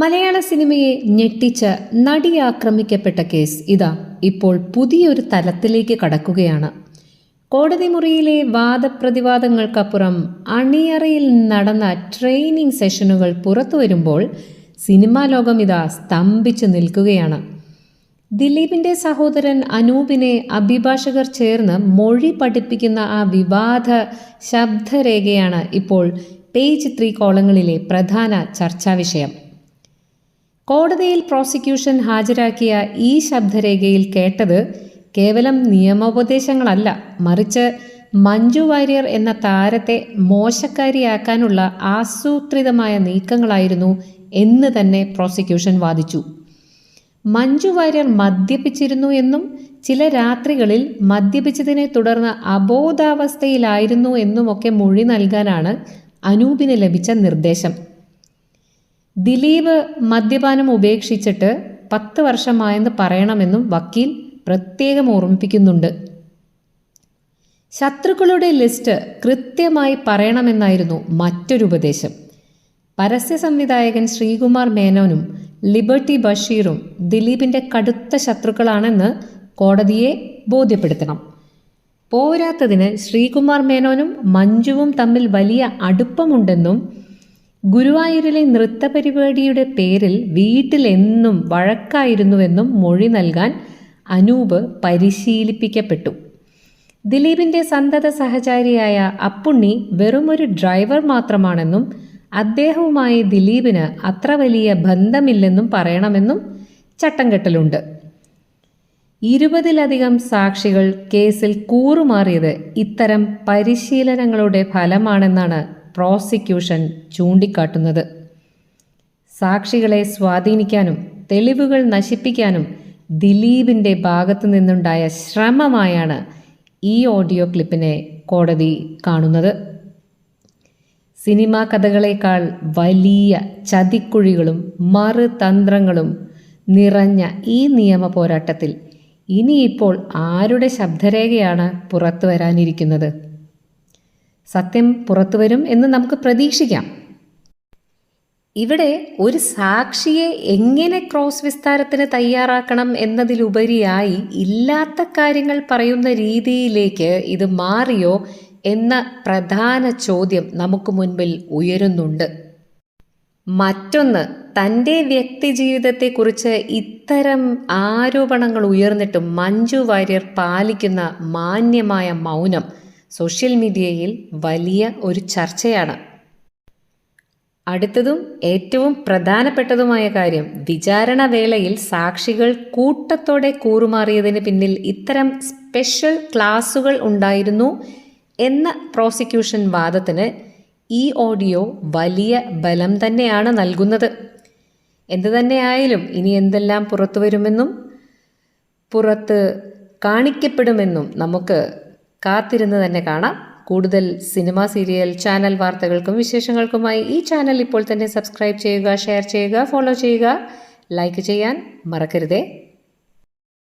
മലയാള സിനിമയെ ഞെട്ടിച്ച നടി ആക്രമിക്കപ്പെട്ട കേസ് ഇതാ ഇപ്പോൾ പുതിയൊരു തലത്തിലേക്ക് കടക്കുകയാണ്. കോടതി മുറിയിലെ വാദപ്രതിവാദങ്ങൾക്കപ്പുറം അണിയറയിൽ നടന്ന ട്രെയിനിങ് സെഷനുകൾ പുറത്തു വരുമ്പോൾ സിനിമാ ലോകം ഇതാ സ്തംഭിച്ചു നിൽക്കുകയാണ്. ദിലീപിന്റെ സഹോദരൻ അനൂപിനെ അഭിഭാഷകർ ചേർന്ന് മൊഴി പഠിപ്പിക്കുന്ന ആ വിവാദ ശബ്ദരേഖയാണ് ഇപ്പോൾ പേജ് ത്രീ കോളങ്ങളിലെ പ്രധാന ചർച്ചാ വിഷയം. കോടതിയിൽ പ്രോസിക്യൂഷൻ ഹാജരാക്കിയ ഈ ശബ്ദരേഖയിൽ കേട്ടത് കേവലം നിയമോപദേശങ്ങളല്ല മറിച്ച് മഞ്ജു വാര്യർ എന്ന താരത്തെ മോശക്കാരിയാക്കാനുള്ള ആസൂത്രിതമായ നീക്കങ്ങളായിരുന്നു എന്ന് തന്നെ പ്രോസിക്യൂഷൻ വാദിച്ചു. മഞ്ജു വാര്യർ മദ്യപിച്ചിരുന്നു എന്നും ചില രാത്രികളിൽ മദ്യപിച്ചതിനെ തുടർന്ന് അബോധാവസ്ഥയിലായിരുന്നു എന്നുമൊക്കെ മൊഴി നൽകാനാണ് അനൂപിന് ലഭിച്ച നിർദ്ദേശം. ദിലീപ് മദ്യപാനം ഉപേക്ഷിച്ചിട്ട് പത്ത് വർഷമായെന്ന് പറയണമെന്നും വക്കീൽ പ്രത്യേകം ഓർമ്മിപ്പിക്കുന്നുണ്ട്. ശത്രുക്കളുടെ ലിസ്റ്റ് കൃത്യമായി പറയണമെന്നായിരുന്നു മറ്റൊരു ഉപദേശം. പരസ്യ സംവിധായകൻ ശ്രീകുമാർ മേനോനും ലിബർട്ടി ബഷീറും ദിലീപിന്റെ കടുത്ത ശത്രുക്കളാണെന്ന് കോടതിയെ ബോധ്യപ്പെടുത്തണം. പോരാത്തതിന് ശ്രീകുമാർ മേനോനും മഞ്ജുവും തമ്മിൽ വലിയ അടുപ്പമുണ്ടെന്നും ഗുരുവായൂരിലെ നൃത്തപരിപാടിയുടെ പേരിൽ വീട്ടിലെന്നും വഴക്കായിരുന്നുവെന്നും മൊഴി നൽകാൻ അനൂപ് പരിശീലിപ്പിക്കപ്പെട്ടു. ദിലീപിന്റെ സന്തത സഹചാരിയായ അപ്പുണ്ണി വെറുമൊരു ഡ്രൈവർ മാത്രമാണെന്നും അദ്ദേഹവുമായി ദിലീപിന് അത്ര വലിയ ബന്ധമില്ലെന്നും പറയണമെന്നും ചട്ടം കെട്ടലുണ്ട് ഇരുപതിലധികം സാക്ഷികൾ കേസിൽ കൂറുമാറിയത് ഇത്തരം പരിശീലനങ്ങളുടെ ഫലമാണെന്നാണ് പ്രോസിക്യൂഷൻ ചൂണ്ടിക്കാട്ടുന്നത്. സാക്ഷികളെ സ്വാധീനിക്കാനും തെളിവുകൾ നശിപ്പിക്കാനും ദിലീപിന്റെ ഭാഗത്തു നിന്നുണ്ടായ ശ്രമമായാണ് ഈ ഓഡിയോ ക്ലിപ്പിനെ കോടതി കാണുന്നത്. സിനിമാ കഥകളേക്കാൾ വലിയ ചതിക്കുഴികളും മറുതന്ത്രങ്ങളും നിറഞ്ഞ ഈ നിയമ പോരാട്ടത്തിൽ ഇനിയിപ്പോൾ ആരുടെ ശബ്ദരേഖയാണ് പുറത്തു വരാനിരിക്കുന്നത്? സത്യം പുറത്തു വരും എന്ന് നമുക്ക് പ്രതീക്ഷിക്കാം. ഇവിടെ ഒരു സാക്ഷിയെ എങ്ങനെ ക്രോസ് വിസ്താരത്തിന് തയ്യാറാക്കണം എന്നതിലുപരിയായി ഇല്ലാത്ത കാര്യങ്ങൾ പറയുന്ന രീതിയിലേക്ക് ഇത് മാറിയോ എന്ന പ്രധാന ചോദ്യം നമുക്ക് മുൻപിൽ ഉയരുന്നുണ്ട്. മറ്റൊന്ന് തന്റെ വ്യക്തിജീവിതത്തെക്കുറിച്ച് ഇത്തരം ആരോപണങ്ങൾ ഉയർന്നിട്ടും മഞ്ജു വാര്യർ പാലിക്കുന്ന മാന്യമായ മൗനം. സോഷ്യൽ മീഡിയയിൽ വലിയ ഒരു ചർച്ചയാണ്. അടുത്തതും ഏറ്റവും പ്രധാനപ്പെട്ടതുമായ കാര്യം വിചാരണ വേളയിൽ സാക്ഷികൾ കൂട്ടത്തോടെ കൂറുമാറിയതിന് പിന്നിൽ ഇത്തരം സ്പെഷ്യൽ ക്ലാസുകൾ ഉണ്ടായിരുന്നു എന്ന പ്രോസിക്യൂഷൻ വാദത്തിന് ഈ ഓഡിയോ വലിയ ബലം തന്നെയാണ് നൽകുന്നത്. എന്തു തന്നെയായാലും ഇനി എന്തെല്ലാം പുറത്തു വരുമെന്നും പുറത്ത് കാണിക്കപ്പെടുമെന്നും നമുക്ക് കാത്തിരുന്ന് തന്നെ കാണാം. കൂടുതൽ സിനിമ സീരിയൽ ചാനൽ വാർത്തകൾക്കും വിശേഷങ്ങൾക്കുമായി ഈ ചാനൽ ഇപ്പോൾ തന്നെ സബ്സ്ക്രൈബ് ചെയ്യുക ഷെയർ ചെയ്യുക ഫോളോ ചെയ്യുക. ലൈക്ക് ചെയ്യാൻ മറക്കരുതേ.